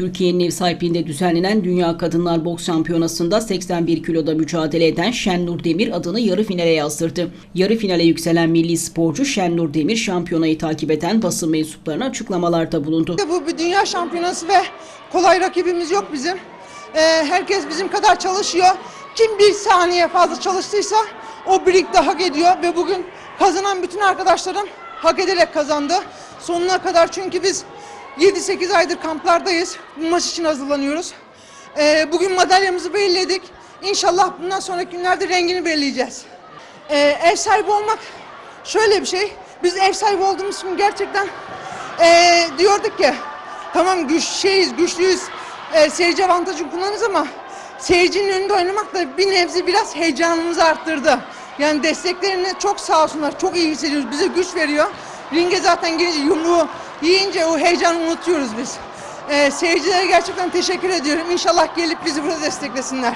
Türkiye'nin ev sahipliğinde düzenlenen Dünya Kadınlar Boks Şampiyonası'nda 81 kiloda mücadele eden Şennur Demir adını yarı finale yazdırdı. Yarı finale yükselen milli sporcu Şennur Demir şampiyonayı takip eden basın mensuplarına açıklamalarda bulundu. Bu bir dünya şampiyonası ve kolay rakibimiz yok bizim. Ee, herkes bizim kadar çalışıyor. Kim bir saniye fazla çalıştıysa o birlikte hak ediyor ve bugün kazanan bütün arkadaşlarım hak ederek kazandı. Sonuna kadar çünkü biz 7-8 aydır kamplardayız. Bu maç için hazırlanıyoruz. Ee, bugün madalyamızı belirledik. İnşallah bundan sonraki günlerde rengini belirleyeceğiz. Ee, ev sahibi olmak şöyle bir şey. Biz ev sahibi olduğumuz için gerçekten ee, diyorduk ki tamam güç şeyiz, güçlüyüz, ee, seyirci avantajı kullanırız ama seyircinin önünde oynamak da bir nebze biraz heyecanımızı arttırdı. Yani desteklerini çok sağ olsunlar, çok iyi hissediyoruz, bize güç veriyor. Ringe zaten gelince yumruğu yiyince o heyecanı unutuyoruz biz. Ee, seyircilere gerçekten teşekkür ediyorum. İnşallah gelip bizi burada desteklesinler.